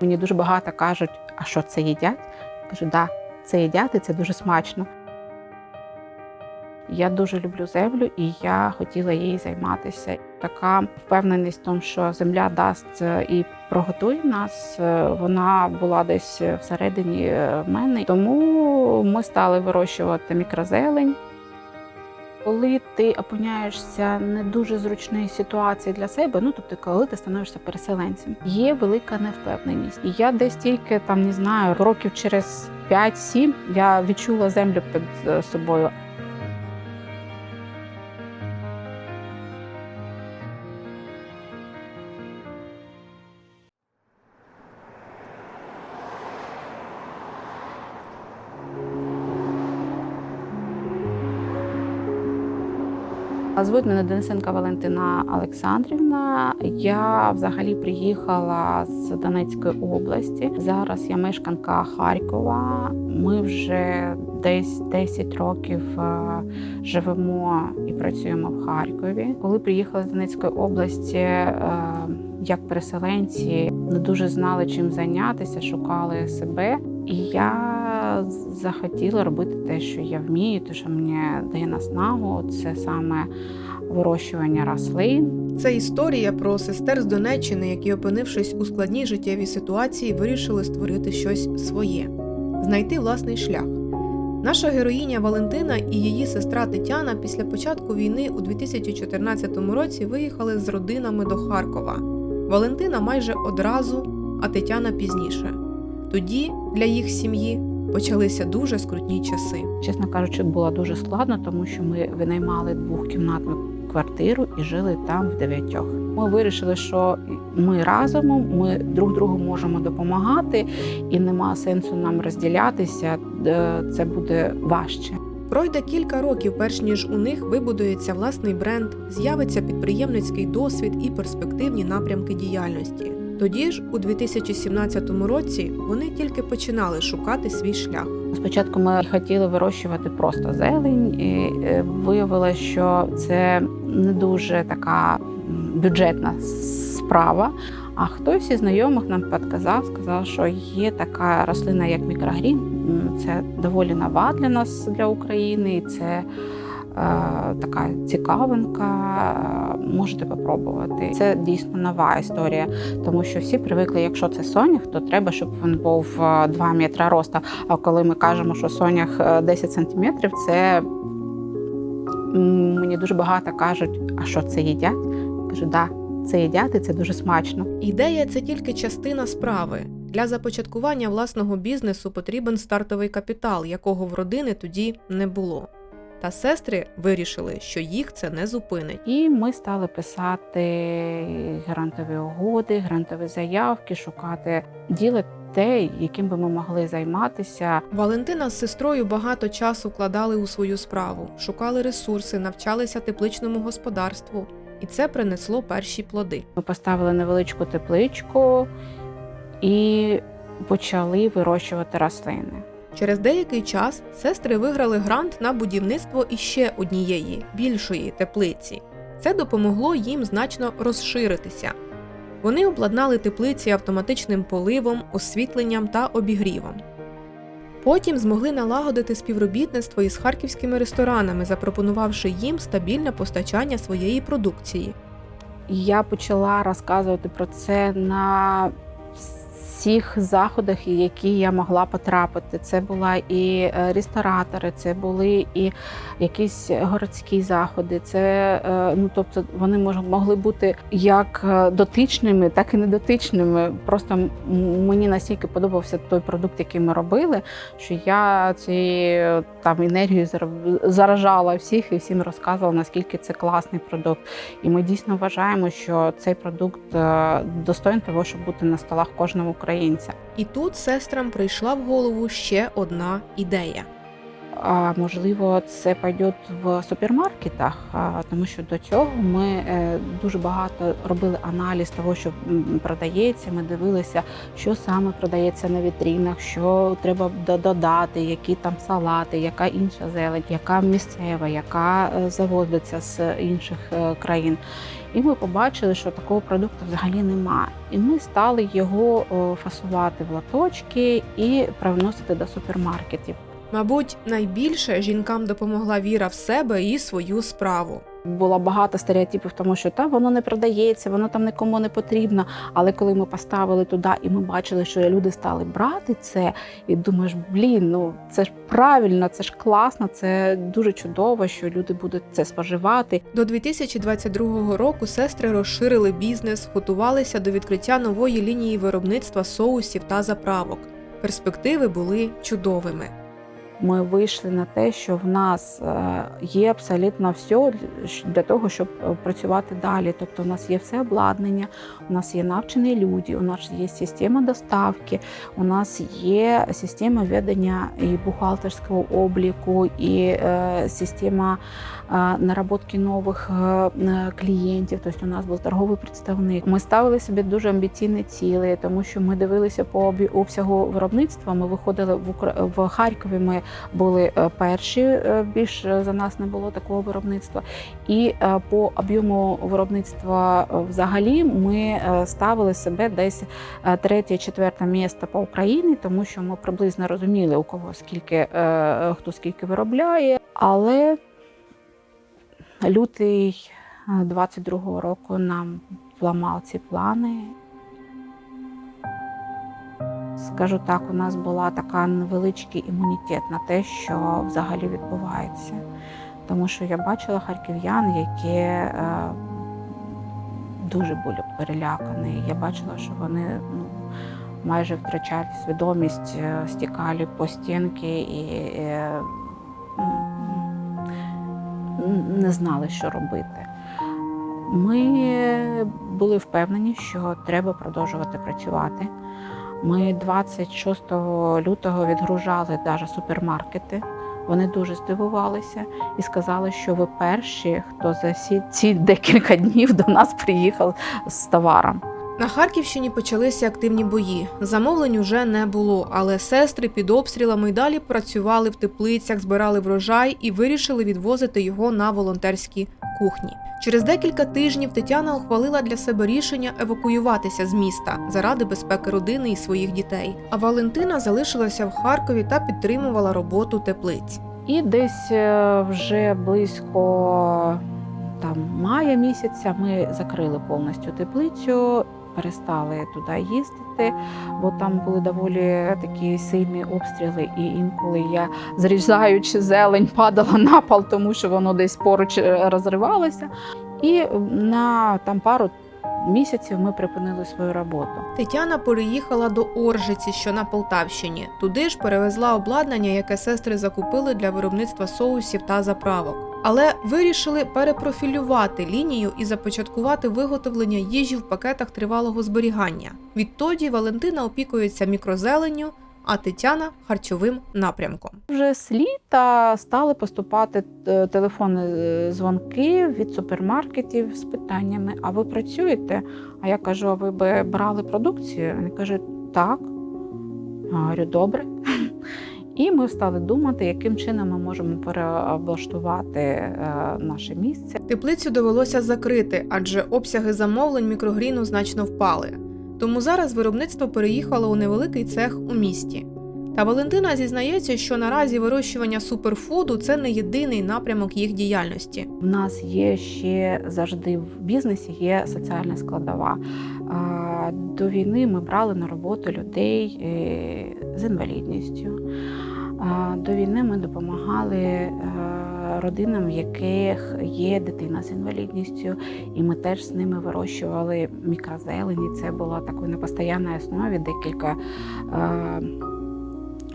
Мені дуже багато кажуть, а що це їдять? Кажу, да, це їдять і це дуже смачно. Я дуже люблю землю і я хотіла їй займатися. Така впевненість в тому, що земля дасть е, і приготує нас, е, вона була десь всередині е, мене. Тому ми стали вирощувати мікрозелень. Коли ти опиняєшся не дуже зручної ситуації для себе, ну тобто, коли ти становишся переселенцем, є велика невпевненість. І я десь тільки там не знаю, років через 5-7 я відчула землю під е, собою. Звуть мене Денисенка Валентина Олександрівна. Я взагалі приїхала з Донецької області. Зараз я мешканка Харкова. Ми вже десь 10 років е, живемо і працюємо в Харкові. Коли приїхала з Донецької області, е, як переселенці не дуже знали чим зайнятися, шукали себе. І я захотіла робити те, що я вмію, те, що мені дає наснагу. Це саме вирощування рослин. Це історія про сестер з Донеччини, які, опинившись у складній життєвій ситуації, вирішили створити щось своє, знайти власний шлях. Наша героїня Валентина і її сестра Тетяна після початку війни у 2014 році виїхали з родинами до Харкова. Валентина майже одразу, а Тетяна пізніше. Тоді для їх сім'ї почалися дуже скрутні часи. Чесно кажучи, було дуже складно, тому що ми винаймали двохкімнатну квартиру і жили там в дев'ятьох. Ми вирішили, що ми разом, ми друг другу можемо допомагати, і нема сенсу нам розділятися. е, Це буде важче. Пройде кілька років, перш ніж у них вибудується власний бренд, з'явиться підприємницький досвід і перспективні напрямки діяльності. Тоді ж, у 2017 році, вони тільки починали шукати свій шлях. Спочатку ми хотіли вирощувати просто зелень, і е, виявилося, що це не дуже така бюджетна справа. А хтось із знайомих нам підказав, сказав, що є така рослина, як мікрогрін. Це доволі нова для нас для України. Це така цікавинка. е, Можете попробувати. Це дійсно нова історія, тому що всі привикли, якщо це сонях, то треба, щоб він був е, 2 метри росту. А коли ми кажемо, що сонях е, 10 сантиметрів, це мені дуже багато кажуть, а що це їдять? Кажу, да, це їдять, і це дуже смачно. Ідея це тільки частина справи. Для започаткування власного бізнесу потрібен стартовий капітал, якого в родини тоді не було. Та сестри вирішили, що їх це не зупинить. І ми стали писати грантові угоди, грантові заявки, шукати діло те, яким би ми могли займатися. Валентина з сестрою багато часу вкладали у свою справу, шукали ресурси, навчалися тепличному господарству, і це принесло перші плоди. Ми поставили невеличку тепличку і почали вирощувати рослини. Через деякий час сестри виграли грант на будівництво іще однієї більшої теплиці. Це допомогло їм значно розширитися. Вони обладнали теплиці автоматичним поливом, освітленням та обігрівом. Потім змогли налагодити співробітництво із харківськими ресторанами, запропонувавши їм стабільне постачання своєї продукції. Я почала розказувати про це на всіх заходах, які я могла потрапити. Це була і е, ресторатори, це були і якісь городські заходи. Це е, ну тобто вони могли бути як е, дотичними, так і недотичними. Просто мені настільки подобався той продукт, який ми робили, що я цією там енергією зар- заражала всіх і всім розказувала, наскільки це класний продукт. І ми дійсно вважаємо, що цей продукт достоин того, щоб бути на столах кожного українця. І тут сестрам прийшла в голову ще одна ідея. Можливо це пойде в супермаркетах, тому що до цього ми е, дуже багато робили аналіз того, що продається. Ми дивилися, що саме продається на вітрінах, що треба додати, які там салати, яка інша зелень, яка місцева, яка е, завозиться з інших е, країн. І ми побачили, що такого продукту взагалі нема. І ми стали його фасувати в латочки і привносити до супермаркетів. Мабуть, найбільше жінкам допомогла віра в себе і свою справу. Було багато стереотипів, тому що та воно не продається, воно там нікому не потрібно. Але коли ми поставили туди, і ми бачили, що люди стали брати це, і думаєш, блін, ну це ж правильно, це ж класно, це дуже чудово, що люди будуть це споживати. До 2022 року сестри розширили бізнес, готувалися до відкриття нової лінії виробництва соусів та заправок. Перспективи були чудовими. Ми вийшли на те, що в нас е, є абсолютно все для того, щоб е, працювати далі. Тобто, у нас є все обладнання, у нас є навчені люди, у нас є система доставки, у нас є система ведення і бухгалтерського обліку, і е, система наработки нових клієнтів. Тобто, у нас був торговий представник. Ми ставили собі дуже амбіційні цілі, тому що ми дивилися по обсягу виробництва. Ми виходили в Харкові. Ми були е, перші, е, більш е, за нас не було такого виробництва. І по об'єму виробництва взагалі ми ставили себе десь е, третє, четверте місце по Україні, тому що ми приблизно розуміли, у кого скільки хто скільки виробляє. Але лютий е, 22-го року нам вламав ці плани. Скажу так, у нас була така невеличкий імунітет на те, що взагалі відбувається. Тому що я бачила харків'ян, які е, дуже були перелякані. Я бачила, що вони ну, майже втрачали свідомість, е, стікали по стінки і е, не знали, що робити. Ми були впевнені, що треба продовжувати працювати. Ми 26 лютого відгружали даже супермаркети. Вони дуже здивувалися і сказали, що ви перші, хто за ці, декілька днів до нас приїхав з товаром. На Харківщині почалися активні бої. Замовлень уже не було, але сестри під обстрілами й далі працювали в теплицях, збирали врожай і вирішили відвозити його на волонтерські кухні. Через декілька тижнів Тетяна ухвалила для себе рішення евакуюватися з міста заради безпеки родини і своїх дітей. А Валентина залишилася в Харкові та підтримувала роботу теплиць. І десь е, вже близько там, мая місяця ми закрили повністю теплицю, перестали туди їздити, бо там були доволі такі сильні обстріли, і інколи я, зрізаючи зелень, падала на пол, тому що воно десь поруч е, розривалося. І на там пару місяців ми припинили свою роботу. Тетяна переїхала до Оржиці, що на Полтавщині. Туди ж перевезла обладнання, яке сестри закупили для виробництва соусів та заправок. Але вирішили перепрофілювати лінію і започаткувати виготовлення їжі в пакетах тривалого зберігання. Відтоді Валентина опікується мікрозеленню, а Тетяна харчовим напрямком. Вже з літа стали поступати е, телефонні е, дзвонки від супермаркетів з питаннями: а ви працюєте? А я кажу: а ви би брали продукцію? Вони кажуть, так. А, Говорю, добре. І ми стали думати, яким чином ми можемо переоблаштувати е, наше місце. Теплицю довелося закрити, адже обсяги замовлень мікрогріну значно впали. Тому зараз виробництво переїхало у невеликий цех у місті. Та Валентина зізнається, що наразі вирощування суперфуду це не єдиний напрямок їх діяльності. У нас є ще завжди в бізнесі є соціальна складова. До війни ми брали на роботу людей е, з інвалідністю. До війни ми допомагали е, родинам, в яких є дитина з інвалідністю, і ми теж з ними вирощували мікрозелені. Це було такою на постійній основі декілька. е,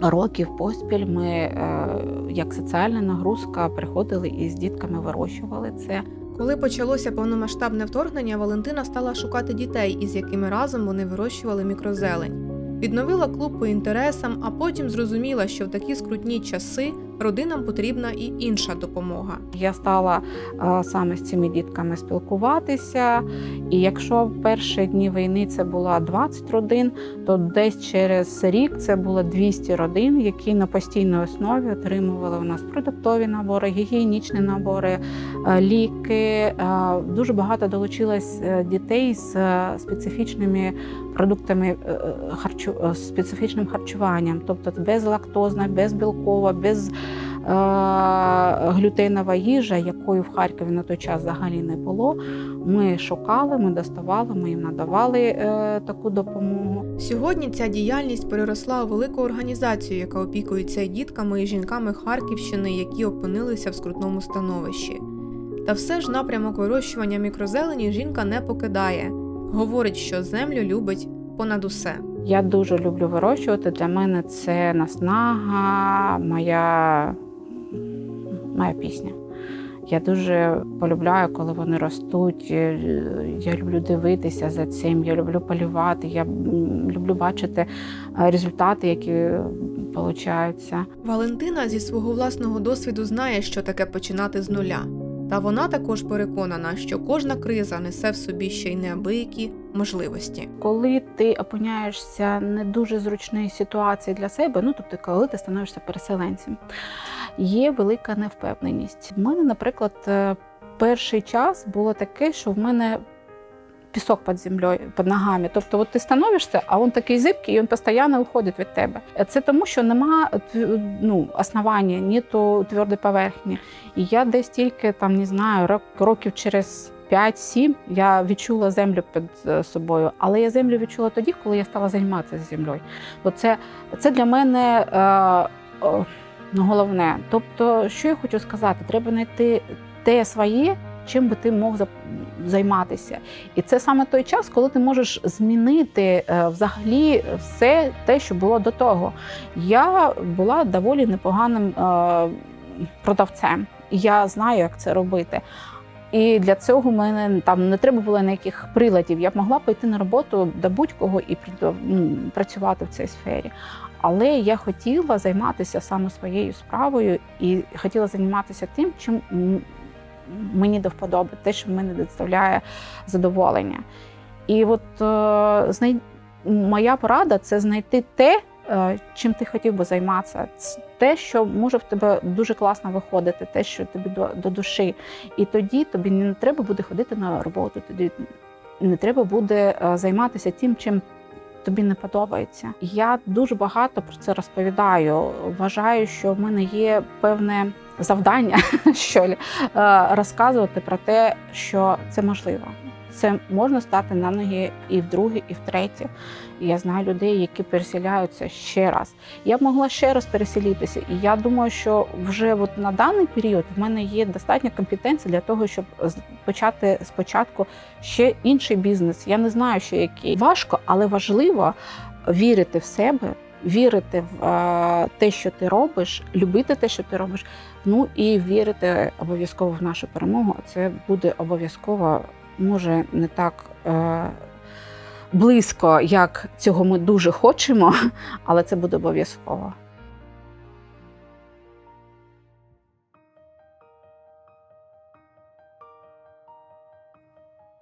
Років поспіль ми, е, як соціальна нагрузка, приходили і з дітками вирощували це. Коли почалося повномасштабне вторгнення, Валентина стала шукати дітей, із якими разом вони вирощували мікрозелень. Відновила клуб по інтересам, а потім зрозуміла, що в такі скрутні часи родинам потрібна і інша допомога. Я стала е, саме з цими дітками спілкуватися. І якщо в перші дні війни це було 20 родин, то десь через рік це було 200 родин, які на постійній основі отримували у нас продуктові набори, гігієнічні набори, е, ліки. Е, Дуже багато долучилось дітей з специфічними продуктами харчу, специфічним харчуванням, тобто безлактозна, безбілкова, без глютенова їжа, якої в Харкові на той час взагалі не було. Ми шукали, ми доставали, ми їм надавали е, таку допомогу. Сьогодні ця діяльність переросла у велику організацію, яка опікується і дітками і жінками Харківщини, які опинилися в скрутному становищі. Та все ж напрямок вирощування мікрозелені жінка не покидає. Говорить, що землю любить понад усе. Я дуже люблю вирощувати. Для мене це наснага, моя, моя пісня. Я дуже полюбляю, коли вони ростуть. Е, Я люблю дивитися за цим, я люблю полювати, я люблю бачити е, результати, які получаються. Валентина зі свого власного досвіду знає, що таке починати з нуля. Та вона також переконана, що кожна криза несе в собі ще й неабиякі можливості. Коли ти опиняєшся не дуже зручної ситуації для себе, ну тобто, коли ти становишся переселенцем, є велика невпевненість. У мене, наприклад, е, перший час було таке, що в мене пісок під землею, під ногами. Тобто, от ти становишся, а він такий зибкий, і він постійно уходить від тебе. Це тому, що нема ну, основання, ні то твердої поверхні. І я десь тільки там не знаю, років через 5-7 я відчула землю під е, собою. Але я землю відчула тоді, коли я стала займатися землею. Бо це, це для мене е, ну, головне. Тобто, що я хочу сказати, треба знайти те своє, чим би ти мог займатися. І це саме той час, коли ти можеш змінити е, взагалі все те, що було до того. Я була доволі непоганим е, продавцем. І Я знаю, як це робити. І для цього мене там не треба було ніяких приладів. Я б могла пойти на роботу до будь-кого і ну, працювати в цій сфері. Але я хотіла займатися саме своєю справою і хотіла займатися тим, чим мені до вподоби, те, що мені доставляє задоволення. І от е, знай... моя порада це знайти те, е, чим ти хотів би займатися. Те, що може в тебе дуже класно виходити, те, що тобі до, до душі. І тоді тобі не треба буде ходити на роботу, тоді не треба буде е, займатися тим, чим тобі не подобається. Я дуже багато про це розповідаю. Вважаю, що в мене є певне завдання, що е, розказувати про те, що це можливо. Це можна стати на ноги і вдруге, і втретє. І я знаю людей, які переселяються ще раз. Я б могла ще раз переселитися. І я думаю, що вже от на даний період в мене є достатня компетенція для того, щоб почати спочатку ще інший бізнес. Я не знаю, ще який. Важко, але важливо вірити в себе, вірити в е, те, що ти робиш, любити те, що ти робиш. Ну і вірити обов'язково в нашу перемогу. Це буде обов'язково, може не так. Е, Близько, як цього ми дуже хочемо, але це буде обов'язково.